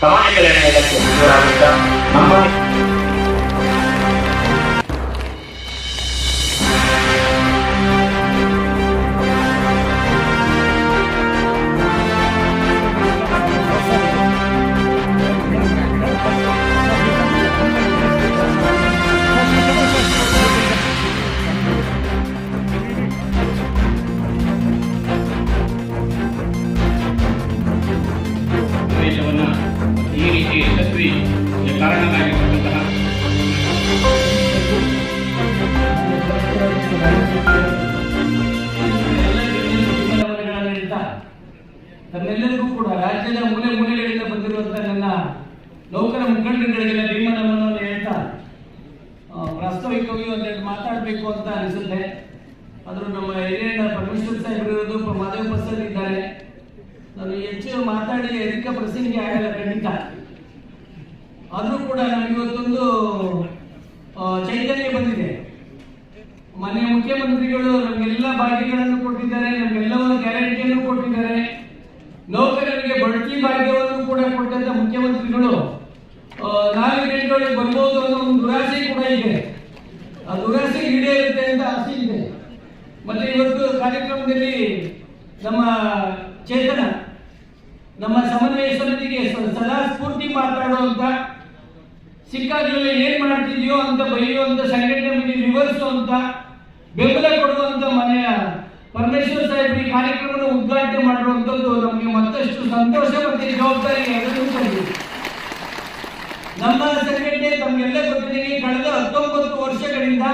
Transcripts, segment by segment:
干嘛去了？来，走，走，走，走，走。ಕಾರಣರಾಗಿರ್ತಕ್ಕಂತಹ ತಮ್ಮೆಲ್ಲರಿಗೂ ಕೂಡ ರಾಜ್ಯದ ಮೂಲೆ ಮೂಲೆಗಳಿಂದ ಬಂದಿರುವಂತಹ ನನ್ನ ನೌಕರ ಮುಖಂಡರುಗಳಿಗೆಲ್ಲ ಭೀಮನವನ್ನು ಹೇಳ್ತಾ ಆ, ಪ್ರಾಸ್ತಾವಿಕವಾಗಿ ಒಂದೆರಡು ಮಾತಾಡಬೇಕು ಅಂತ ಅನಿಸುತ್ತೆ ಆದರೂ ನಮ್ಮ ಹಿರಿಯಣ್ಣ ಪರಮೇಶ್ವರ್ ಸಾಹೇಬರು ಇರೋದು ಪ- ಮಾಧವ ಪ್ರಸಾದ್ ಇದ್ದಾರೆ ನಾನು ಹೆಚ್ಚು ಮಾತಾಡಿ ಅಧಿಕ ಪ್ರಸಂಗಿ ಆಗಲ್ಲ ಖಂಡಿತ ಆದರೂ ಕೂಡ ನನಗೆ ಇವತ್ತೊಂದು ಆ, ಚೈತನ್ಯ ಬಂದಿದೆ ಮನೆ ಮುಖ್ಯಮಂತ್ರಿಗಳು, ನಮಗೆಲ್ಲ ಭಾಗ್ಯಗಳನ್ನು ಕೊಟ್ಟಿದ್ದಾರೆ ನಮಗೆಲ್ಲವನ್ನು ಗ್ಯಾರಂಟಿಯನ್ನು ಕೊಟ್ಟಿದ್ದಾರೆ. ನೌಕರರಿಗೆ ಬಡ್ತಿ ಭಾಗ್ಯವನ್ನು ಕೂಡ ಕೊಟ್ಟಂತ ಮುಖ್ಯಮಂತ್ರಿಗಳು ನಾಲ್ಕು ಬರ್ಬೋದು ಅನ್ನೋ ಒಂದು ದುರಾಸೆ ಕೂಡ ಇದೆ. ಆ ದುರಾಸೆ ಈಡೇರುತ್ತೆ ಅಂತ ಆಸೆ ಇದೆ. ಮತ್ತೆ ಇವತ್ತು ಕಾರ್ಯಕ್ರಮದಲ್ಲಿ ನಮ್ಮ ಚೇತನ, ನಮ್ಮ ಸಮನ್ವಯ ಸಮಿತಿಗೆ ಸದಾ ಸ್ಫೂರ್ತಿ ಮಾತಾಡುವಂತ, ಸಿಕ್ಕಾಗಲೇ ಏನ್ ಮಾಡ್ತಿದ್ಯೋ ಅಂತ ಬೈಯುವಂತ ಸಂಘಟನೆ ಬಗ್ಗೆ ವಿವರಿಸುವಂತ ಬೆಂಬಲ ಕೊಡುವಂತ ಮನೆಯ ಪರಮೇಶ್ವರ್ ಸಾಹೇಬ್ ಈ ಕಾರ್ಯಕ್ರಮವನ್ನು ಉದ್ಘಾಟನೆ ಮಾಡಿರುವಂತದ್ದು ನಮಗೆ ಮತ್ತಷ್ಟು ಸಂತೋಷ ಮತ್ತೆ ಜವಾಬ್ದಾರಿ ನಮ್ಮ ಸಂಘಟನೆ ತಮಗೆಲ್ಲ ಗೊತ್ತಿದೆ ಕಳೆದ ಹತ್ತೊಂಬತ್ತು ವರ್ಷಗಳಿಂದ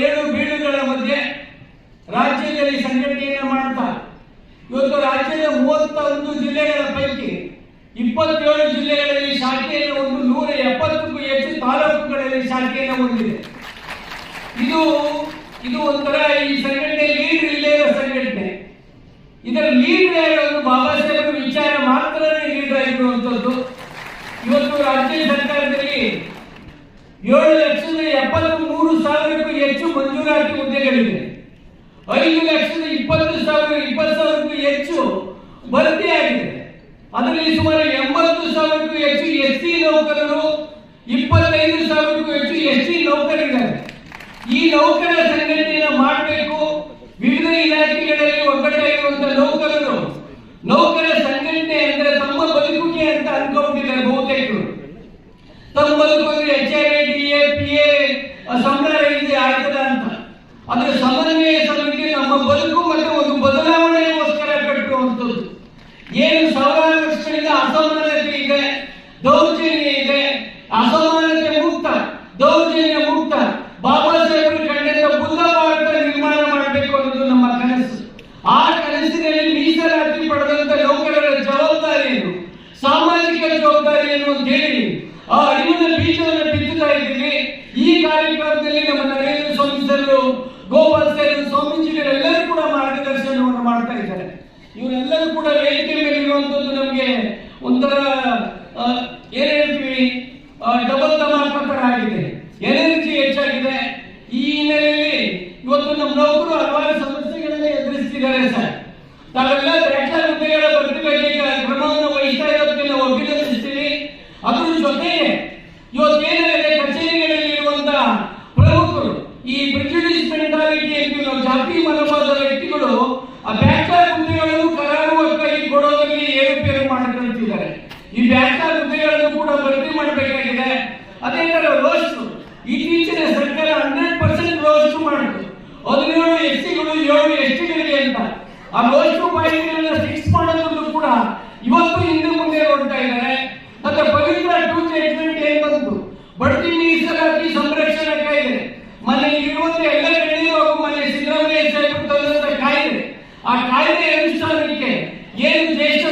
ಏಳು ಬೀಡುಗಳ ಮಧ್ಯೆ ರಾಜ್ಯದಲ್ಲಿ ಸಂಘಟನೆಯನ್ನು ಮಾಡ್ತಾ ಇವತ್ತು ರಾಜ್ಯದ ಮೂವತ್ತೊಂದು ಜಿಲ್ಲೆಗಳ ಪೈಕಿ ಇಪ್ಪತ್ತೇಳು ಜಿಲ್ಲೆಗಳಲ್ಲಿ ಶಾಖೆಯನ್ನು ಒಂದು ನೂರ ಎಪ್ಪತ್ತಕ್ಕೂ ಹೆಚ್ಚು ತಾಲೂಕುಗಳಲ್ಲಿ ಶಾಖೆಯನ್ನು ಹೊಂದಿದೆ. ಇದು ಇದು ಒಂಥರ ಈ ಸಂಘಟನೆ ಲೀಡ್ ಇಲ್ಲೇ ಇರೋ ಸಂಘಟನೆ. ಇದರ ಲೀಡ್ ಯಾರು ಬಾಬಾ ಸಾಹೇಬರ ವಿಚಾರ ಮಾತ್ರನೇ ಲೀಡ್ ಆಗಿರುವಂಥದ್ದು ಇವತ್ತು ರಾಜ್ಯ ಸರ್ಕಾರದಲ್ಲಿ ಏಳು ಲಕ್ಷದ ಎಪ್ಪತ್ತ್ ಮೂರು ಸಾವಿರಕ್ಕೂ ಹೆಚ್ಚು ಮಂಜೂರಾತಿ ಹುದ್ದೆಗಳಿವೆ. ಐದು ಲಕ್ಷದ ಇಪ್ಪತ್ತು ಸಾವಿರ, ಇಪ್ಪತ್ತು ಸಾವಿರಕ್ಕೂ ಹೆಚ್ಚು ಭರ್ತಿ ಆಗಿದೆ ಅದರಲ್ಲಿ ಸುಮಾರು ಎಂಬತ್ತು ಸಾವಿರಕ್ಕೂ ಹೆಚ್ಚು ಎಸ್ ಸಿ ನೌಕರರು ಇಪ್ಪತ್ತೈದು ಸಾವಿರಕ್ಕೂ ಹೆಚ್ಚು ಎಸ್ ಟಿ ನೌಕರಿದ್ದಾರೆ ಈ ನೌಕರ ಸಂಘಟನೆಯನ್ನು ಮಾಡಬೇಕು. ವಿವಿಧ ಇಲಾಖೆಗಳಲ್ಲಿ ಒಗ್ಗಟ್ಟಾಗಿರುವಂತಹ ನೌಕರರು ನೌಕರ ಸಂಘಟನೆ ಅಂದ್ರೆ ತಮ್ಮ ಬದುಕುಗೆ ಅಂತ ಅನ್ಕೊಂಡಿದ್ದಾರೆ ಬಹುತೇಕರು ತಮ್ಮ ಬದುಕು H R A D A P A ಸಂಬಳ ಇದೆ ಆಗ್ತದ ಅಂತ ಅದರ ಸಮನ್ವಯ ಸಮಿತಿ ನಮ್ಮ ಬದುಕು ಮತ್ತೆ ಒಂದು ಬದಲಾವಣೆಗೋಸ್ಕರ ಕಟ್ಟುವಂಥದ್ದು ಏನು ಸಾವಿರಾರು ವರ್ಷಗಳಿಂದ ಅಸಮಾನತೆ ಇದೆ ದೌರ್ಜನ್ಯ ಇದೆ ಅಸಮಾನತೆ ಮುಕ್ತ ದೌರ್ಜನ್ಯ ಮುಕ್ತ ಬಾಬಾ ಸಾಹೇಬರು ಕಂಡಂತ ಬುದ್ಧ ಭಾರತ ನಿರ್ಮಾಣ ಮಾಡಬೇಕು ಅನ್ನೋದು ನಮ್ಮ ಕನಸು ಆ ಕನಸಿನಲ್ಲಿ ಮೀಸಲಾತಿ ಪಡೆದಂತ ನೌಕರರ ಜವಾಬ್ದಾರಿ ಏನು ಸಾಮಾಜಿಕ ಜವಾಬ್ದಾರಿ ಏನು ಅಂತ ಹೇಳಿ ಆ ಅರಿವಿನ ಬೀಜವನ್ನು ಬಿತ್ತುತ್ತಾ ಇದ್ದೀವಿ. ಈ ಕಾರ್ಯಕ್ರಮದಲ್ಲಿ ನಮ್ಮ ನರೇಂದ್ರ ಸ್ವಾಮಿ ಸರ್, ಗೋಪಾಲ್ ಸರ್, ಸ್ವಾಮೀಜಿಗಳೆಲ್ಲರೂ ಕೂಡ ಮಾರ್ಗದರ್ಶನವನ್ನು ಮಾಡ್ತಾ ಇದ್ದಾರೆ. ಇವರೆಲ್ಲರೂ ಕೂಡ ವೇದಿಕೆ ಮೇಲೆ ಇರುವಂತದ್ದು ನಮಗೆ ಒಂಥರ ಏನ್ ಹೇಳ್ತೀವಿ? ಡಬಲ್ ತರ ಆಗಿದೆ. ಅಂತೀವಿ ಜಾತಿ ಮನೋಭಾವದ ವ್ಯಕ್ತಿಗಳು ಆ ಬ್ಯಾಚಲರ್ ಹುದ್ದೆಗಳನ್ನು ಕರಾರುವಕ್ಕಾಗಿ ಕೊಡೋದ್ರಲ್ಲಿ ಏರುಪೇರು ಅಂತಿದ್ದಾರೆ ಈ ಬ್ಯಾಚಲರ್ ಹುದ್ದೆಗಳನ್ನು ಕೂಡ ಭರ್ತಿ ಮಾಡಬೇಕಾಗಿದೆ. ಅದೇ ತರ ರೋಸ್ಟ್ ಇತ್ತೀಚಿನ ಸರ್ಕಾರ ಹಂಡ್ರೆಡ್ ಪರ್ಸೆಂಟ್ ರೋಸ್ಟ್ ಮಾಡಿತು. ಹದಿನೇಳು ಎಸ್ ಸಿಗಳು ಏಳು ಎಸ್ ಟಿಗಳಿಗೆ ಅಂತ. ಆ ರೋಸ್ಟ್ ಪಾಯಿಂಟ್ಗಳನ್ನ ಫಿಕ್ಸ್ ಮಾಡೋದನ್ನು ಕೂಡ ಇವತ್ತು ಹಿಂದೆ ಮುಂದೆ ನೋಡ್ತಾ ಇದ್ದಾರೆ. ఏ విశ్వాసానికే ఏ దేశ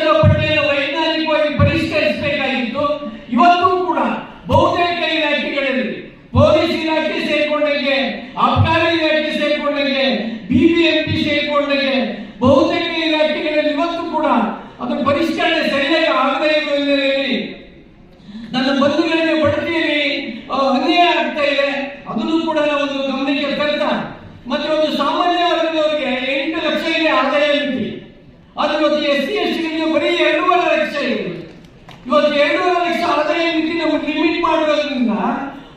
ಮಾಡೋದ್ರಿಂದ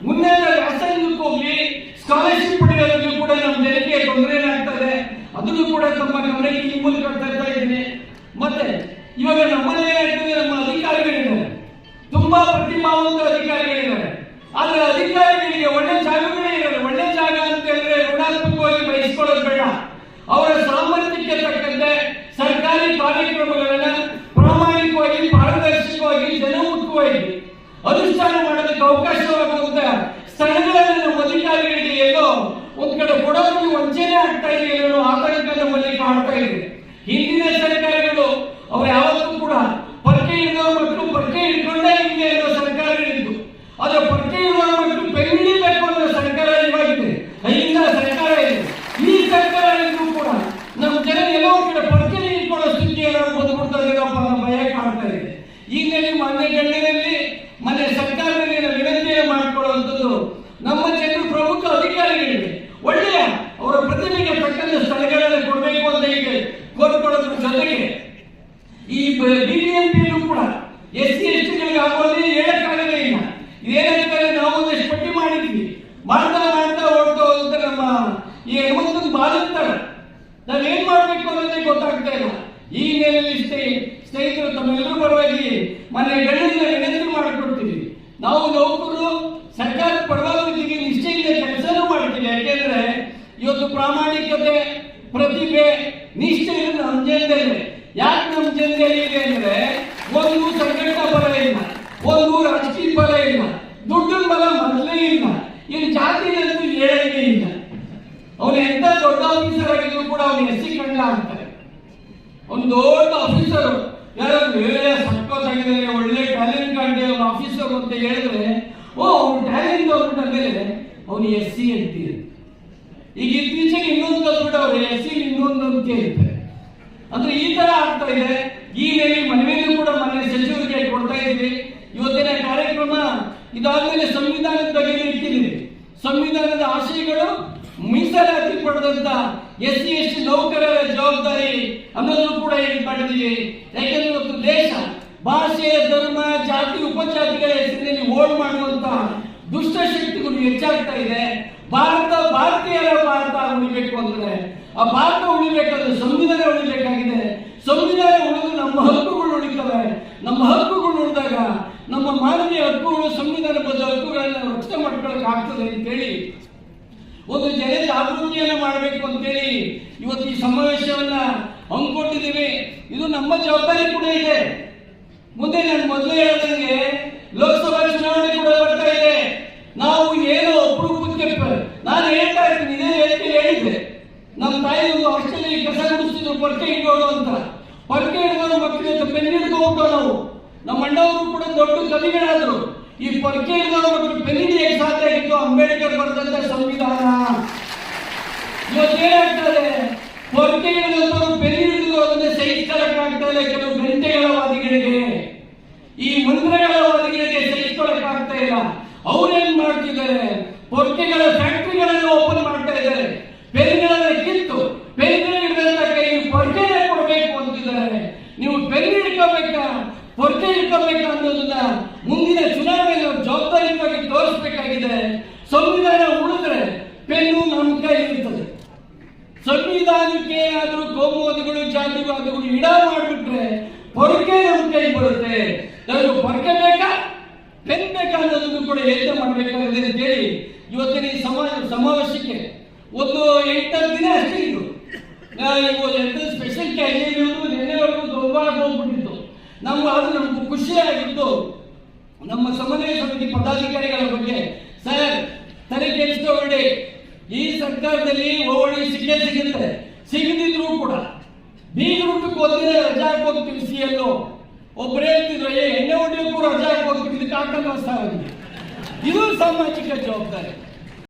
ಮುಂದೆ ವ್ಯಾಸಂಗಕ್ಕೆ ಹೋಗಿ ಸ್ಕಾಲರ್ಶಿಪ್ ಪಡೆಯೋದ್ರಲ್ಲಿ ಕೂಡ ನಮ್ಮ ಜನಕ್ಕೆ ತೊಂದರೆ ಏನಾಗ್ತದೆ, ಅದನ್ನು ಕೂಡ ತಮ್ಮ ಗಮನಕ್ಕೆ ಈ ಕೊಡ್ತಾ ಇರ್ತಾ ಇದ್ದೀನಿ. ಮತ್ತೆ, ಇವಾಗ ನಮ್ಮಲ್ಲಿ ಏನಾಗ್ತದೆ, ನಮ್ಮ ಅಧಿಕಾರಿಗಳಿದ್ದಾರೆ. ತುಂಬಾ ಪ್ರತಿಭಾವಂತ ಅಧಿಕಾರಿಗಳಿದ್ದಾರೆ. ಆದ್ರೆ ಅಧಿಕಾರಿಗಳಿಗೆ ಒಳ್ಳೆ ಜಾಗಗಳೇ ಇರಲ್ಲ. ಒಳ್ಳೆ ಜಾಗ ಅಂತ ಹೇಳಿದ್ರೆ ಋಣಾತ್ಮಕವಾಗಿ ಬಯಸ್ಕೊಳ್ಳೋದು ಬೇಡ. ಅವರ ಸಾಮರ್ಥ್ಯಕ್ಕೆ ತಕ್ಕಂತೆ ಸರ್ಕಾರಿ ಕಾರ್ಯಕ್ರಮಗಳನ್ನ ಪ್ರಾಮಾಣಿಕವಾಗಿ, ಪಾರದರ್ಶಕವಾಗಿ, ಜನಮುಖವಾಗಿ ಅನುಷ್ಠಾನ ಅವಕಾಶವಾಗುವಂತ ನಮ್ಮ ಅಧಿಕಾರಿಗಳಿಗೆ ಎಲ್ಲೋ ಒಂದ್ ಕಡೆ ಕೊಡೋದಕ್ಕೆ ವಂಚನೆ ಆಗ್ತಾ ಇದೆ ಅನ್ನೋ ಆತಂಕ ನಮ್ಮಲ್ಲಿ ಕಾಣ್ತಾ ಇದೆ. ಹಿಂದಿನ ಸರ್ಕಾರಗಳು ಅವ್ರು ಯಾವತ್ತೂ ಕೂಡ ಪರ್ಕೆ ಇರೋ ಮಕ್ಕಳು ಪರ್ಕೆ ಹಿಡ್ಕೊಂಡೇ ಹಿಂದೆ ಅನ್ನೋ ಸರ್ಕಾರಗಳಿದ್ದು ಆದ್ರೆ ಪರ್ಕೆ ಇರೋ ಮಕ್ಕಳು ಬೆಂಗಿಡಿಬೇಕು ಅನ್ನೋ ಸರ್ಕಾರ ಇವಾಗಿದೆ. ಅಲ್ಲಿಂದ ಸರ್ಕಾರ ಇದೆ. ಈ ಸರ್ಕಾರ ಇದ್ರೂ ಕೂಡ ನಮ್ಮ ಜನ ಎಲ್ಲೋ ಕಡೆ ಪರ್ಕೆ ಹಿಡ್ಕೊಳ್ಳೋ ಸ್ಥಿತಿ ಏನಾದ್ರು ಬಂದ್ಬಿಡ್ತಾರೆ ಭಯ ಕಾಣ್ತಾ ಇದೆ. ಈಗ ನೀವು ಮನೆ ಗಣ್ಯರಲ್ಲಿ ಮನೆ ಸರ್ಕಾರದಲ್ಲಿ ನಾವು ವಿನಂತಿಯನ್ನು ಮಾಡಿಕೊಳ್ಳುವಂಥದ್ದು ನಮ್ಮ ಜನರು ಪ್ರಮುಖ ಅಧಿಕಾರಿಗಳಿಗೆ ಒಳ್ಳೆಯ ಅವರ ಪ್ರತಿಭೆಗೆ ತಕ್ಕಂತ ಸ್ಥಳಗಳನ್ನು ಕೊಡಬೇಕು ಅಂತ ಈಗ ಕೋರ್ಕೊಳ್ಳೋದ್ರ ಜೊತೆಗೆ ಈ ಬಿಬಿಎಂಪಿಯಲ್ಲೂ ಕೂಡ ಎಸ್ ಸಿ ಆಗೋದೇ ಹೇಳಕ್ಕಾಗದೇ ಇಲ್ಲ ಇದೇನಾಗ್ತದೆ ನಾವು ಒಂದಷ್ಟು ಪಟ್ಟಿ ಮಾಡಿದ್ವಿ. ಮಾಡ್ತಾ ಮಾಡ್ತಾ ಹೊರಟು ಹೋಗ್ತಾ ನಮ್ಮ ಈ ಹೆಣ್ಮಕ್ಳು ಬಾಧಿಸ್ತಾರೆ ನಾವ್ ಏನ್ ಮಾಡ್ಬೇಕು ಅನ್ನೋದೇ ಗೊತ್ತಾಗ್ತಾ ಇಲ್ಲ. ಈ ನೆಲೆಯಲ್ಲಿ ಸ್ನೇಹಿ ಸ್ನೇಹಿತರು ತಮ್ಮೆಲ್ಲರೂ ಪರವಾಗಿ ಮನೆ ಗಣ್ಯರಿಂದ ವಿನಂತಿ ಮಾಡಿಕೊಡ್ತೀವಿ ನಾವು ನೌಕರರು, ಸರ್ಕಾರದ ಪರವಾಗಿ ನಿಶ್ಚಯದಿಂದ ಕೆಲಸನೂ ಮಾಡ್ತೀವಿ ಯಾಕೆಂದ್ರೆ ಇವತ್ತು ಪ್ರಾಮಾಣಿಕತೆ, ಪ್ರತಿಭೆ ಇರೋದು ನಮ್ಮ ಜನದಲ್ಲಿ ಯಾಕೆ ನಮ್ಮ ಜನದಲ್ಲಿ ಇದೆ ಅಂದ್ರೆ ಒಂದು ಸಂಘಟನಾ ಬಲ ಇಲ್ಲ ಒಂದು ರಾಜಕೀಯ ಬಲ ಇಲ್ಲ ದುಡ್ಡಿನ ಬಲ ಮೊದಲೇ ಇಲ್ಲ ಇನ್ನು ಜಾತಿಯಂತೂ ಹೇಳಂಗೆ ಇಲ್ಲ ಅವನು ಎಂತ ದೊಡ್ಡ ಆಫೀಸರ್ ಆಗಿದ್ರು ಕೂಡ ಅವನು ಎಸ್ ಸಿ ಕಂಡ ಅಂತಾರೆ. ಒಂದು ದೊಡ್ಡ ಆಫೀಸರ್ ಯಾರಾದ್ರೂ ಸಕ್ಕತ್ತಾಗಿದ್ದಾರೆ ಒಳ್ಳೆ ಟ್ಯಾಲೆಂಟ್ ಕಂಡೆ ಅವನು ಆಫೀಸರ್ ಅಂತ ಹೇಳಿದ್ರೆ, ಓ, ಅವನು ಟ್ಯಾಲೆಂಟ್ ಅಂದ್ಬಿಟ್ಟು ಅವನು ಎಸ್ ಸಿ ಅಂತೀರ ಈಗ ಇತ್ತೀಚೆಗೆ ಇನ್ನೊಂದು ಕಲ್ಬಿಟ್ಟು ಅವ್ರು ಎಸ್ ಸಿ ಇನ್ನೊಂದು ಅಂತ ಹೇಳ್ತಾರೆ. ಅಂದ್ರೆ ಈ ತರ ಆಗ್ತಾ ಇದೆ. ಈ ಮೇಲೆ ಮನವಿಯಲ್ಲೂ ಕೂಡ ಮನೆ ಸಚಿವರಿಗೆ ಕೊಡ್ತಾ ಇದ್ದೀವಿ. ಇವತ್ತಿನ ಕಾರ್ಯಕ್ರಮ ಇದಾದ್ಮೇಲೆ ಸಂವಿಧಾನದ ಬಗ್ಗೆ ಇಟ್ಟಿದ್ದೀವಿ ಸಂವಿಧಾನದ ಆಶಯಗಳು ಮೀಸಲಾತಿ ಪಡೆದಂತ ಎಸ್ ಸಿ ಎಸ್ ಟಿ ನೌಕರರ ಜವಾಬ್ದಾರಿ ಅನ್ನೋದನ್ನು ಕೂಡ ಏನು ಮಾಡಿದ್ದೀವಿ ಯಾಕೆಂದ್ರೆ ಇವತ್ತು ದೇಶ ಭಾಷೆ ಧರ್ಮ, ಜಾತಿ, ಉಪಜಾತಿಗಳ ಹೆಸರಿನಲ್ಲಿ ಓಡ್ ಮಾಡುವಂತ ದುಷ್ಟಶಕ್ತಿಗಳು ಹೆಚ್ಚಾಗ್ತಾ ಇದೆ. ಭಾರತ, ಭಾರತೀಯರ ಭಾರತ ಉಳಿಬೇಕು ಅಂದ್ರೆ, ಆ ಭಾರತ ಉಳಿಬೇಕಾದ್ರೆ ಸಂವಿಧಾನ ಉಳಿಬೇಕಾಗಿದೆ. ಸಂವಿಧಾನ ಉಳಿದು ನಮ್ಮ ಹಕ್ಕುಗಳು ಉಳಿತವೆ. ನಮ್ಮ ಹಕ್ಕುಗಳು ಉಳಿದಾಗ ನಮ್ಮ ಮಾನವೀಯ ಹಕ್ಕುಗಳು ಸಂವಿಧಾನಬದ್ಧ ಹಕ್ಕುಗಳನ್ನ ರಕ್ಷಣೆ ಮಾಡ್ಕೊಳಕ್ ಆಗ್ತದೆ ಅಂತೇಳಿ ಒಂದು ಜನ ಜಾಗೃತಿಯನ್ನ ಮಾಡಬೇಕು ಅಂತೇಳಿ ಇವತ್ತು ಈ ಸಮಾವೇಶವನ್ನ ಹಮ್ಮಿಕೊಂಡಿದ್ದೀವಿ. ಇದು ನಮ್ಮ ಜವಾಬ್ದಾರಿ ಕೂಡ ಇದೆ. ಮುಂದೆ ನಾನು ಮೊದಲು ಹೇಳ್ದಂಗೆ ಲೋಕಸಭಾ ಚುನಾವಣೆ ಕೂಡ ಬರ್ತಾ ಇದೆ. ನಾವು ಏನೋ ಅಪರೂಪಕ್ಕೆ ನಾನು ಹೇಳ್ತಾ ಇದ್ದೀನಿ ಇದೇ ಹೇಳಿಕೆ ಹೇಳಿದ್ದೆ ನಮ್ಮ ತಾಯಿ ಒಂದು ಹಾಸ್ಟೆಲ್ ಕಸ ಗುಡಿಸಿದ್ರು ಪರ್ಕೆ ಹಿಡ್ಕೊಂಡು ಅಂತ. ಪರ್ಕೆ ಹಿಡಿದವರು ಮಕ್ಕಳು ಪೆನ್ ಹೋಗ್ತಾವ ನಾವು. ನಮ್ಮ ಅಣ್ಣವರು ಕೂಡ ದೊಡ್ಡ ಕವಿಗಳಾದ್ರು. ಈ ಪರಿಕೆ ಹಿಡಿದವರು ಮಕ್ಕಳು ಹಿಡಿಯಕ್ಕೆ ಸಾಧ್ಯ ಆಗಿತ್ತು ಅಂಬೇಡ್ಕರ್ ಬರೆದಂತ ಸಂವಿಧಾನ. ಇವತ್ತೇನಾಗ್ತದೆ ಪೊರ್ಕೆ ಹಿಡಿದವರು ಪೆನ್ ಹಿಡಿದು ಅದನ್ನ ಸಹಿಸ್ಕೊಳ್ಳಕ್ಕಾಗ್ತಾ ಇಲ್ಲ ಕೆಲವು ಗಂಟೆಗಳ ವಾದಿಗಳಿಗೆ. ಈ ಮಂತ್ರಗಳ ವಾದಿಗಳಿಗೆ ಆಗ್ತಾ ಇಲ್ಲ. ಅವ್ರೇನ್ ಮಾಡ್ತಿದ್ದಾರೆ? ಪೊರ್ಕೆಗಳ ಫ್ಯಾಕ್ಟ್ರಿಗಳನ್ನು ಓಪನ್ ಮಾಡ್ತಾ ಇದ್ದಾರೆ. ಪೆನ್ಗಳನ್ನ ಕಿತ್ತು. ಪೆನ್ಗಳು ಹಿಡಿದಂತ ಕೈ ಪೊರ್ಕೆನೆ ಕೊಡಬೇಕು ಅಂತಿದ್ದಾರೆ. ನೀವು ಪೆನ್ ಹಿಡ್ಕೋಬೇಕಾ? ಪೊರ್ಕೆ ಹಿಡ್ಕೋಬೇಕಾ ಅನ್ನೋದನ್ನ ಮುಂದಿನ ಚುನಾವಣೆಯಲ್ಲಿ ಜವಾಬ್ದಾರಿಯುತವಾಗಿ ತೋರಿಸಬೇಕಾಗಿದೆ. ಸಂವಿಧಾನ ಉಳಿದ್ರೆ ಪೆನ್ನು ನಮ್ಮ ಕೈ ಇರ್ತದೆ. ಸಂವಿಧಾನಕ್ಕೆ ಆದರೂ ಕೋಮುವಾದಿಗಳು, ಜಾತಿವಾದಿಗಳು ಇಡ ಮಾಡಿಬಿಟ್ರೆ ಪೊರಕೆ ನಮ್ಮ ಕೈ ಬರುತ್ತೆ. ನಾನು ಪೊರಕೆ ಬೇಕಾ ಪೆನ್ ಬೇಕಾ ಅನ್ನೋದನ್ನು ಕೂಡ ಯೋಚನೆ ಮಾಡಬೇಕಾಗಿದೆ ಅಂತೇಳಿ ಇವತ್ತಿನ ಈ ಸಮಾಜ ಸಮಾವೇಶಕ್ಕೆ ಒಂದು ಎಂಟತ್ತು ದಿನ ಅಷ್ಟೇ ಇದು. ಎಂಟು ಸ್ಪೆಷಲ್ ಕ್ಯಾಟಗರಿ ನಿನ್ನೆವರೆಗೂ ದೊಡ್ಡ ಹೋಗ್ಬಿಟ್ಟಿತ್ತು. ನಮ್ಮ ಅದು ನಮ್ಗೆ ಖುಷಿಯಾಗಿದ್ದು ನಮ್ಮ ಸಮನ್ವಯ ಸಮಿತಿ ಪದಾಧಿಕಾರಿಗಳ ಬಗ್ಗೆ, ಸರ್, ತಲೆ ಕೆಡಿಸ್ಕೊಬೇಡಿ ಈ ಸರ್ಕಾರದಲ್ಲಿ ಓವಳಿ ಸಿಕ್ಕೇ ಸಿಗುತ್ತೆ. ಸಿಗದಿದ್ರು ಕೂಡ ಬೀಗರುಟ್ಟಕ್ಕೆ ಹೋದ್ರೆ ರಜಾ ಹಾಕೋಗ್ತೀವಿ ಸಿ ಎಲ್ಲೋ ಒಬ್ಬರೇ ಹೇಳ್ತಿದ್ರು ಏ, ಎಣ್ಣೆ ಹೊಡಿಯೋಕ್ಕೂ ರಜಾ ಹಾಕೋಗ್ತೀವಿ ಇದಕ್ಕೆ ಸಾಲ ಇದು ಸಾಮಾಜಿಕ ಜವಾಬ್ದಾರಿ.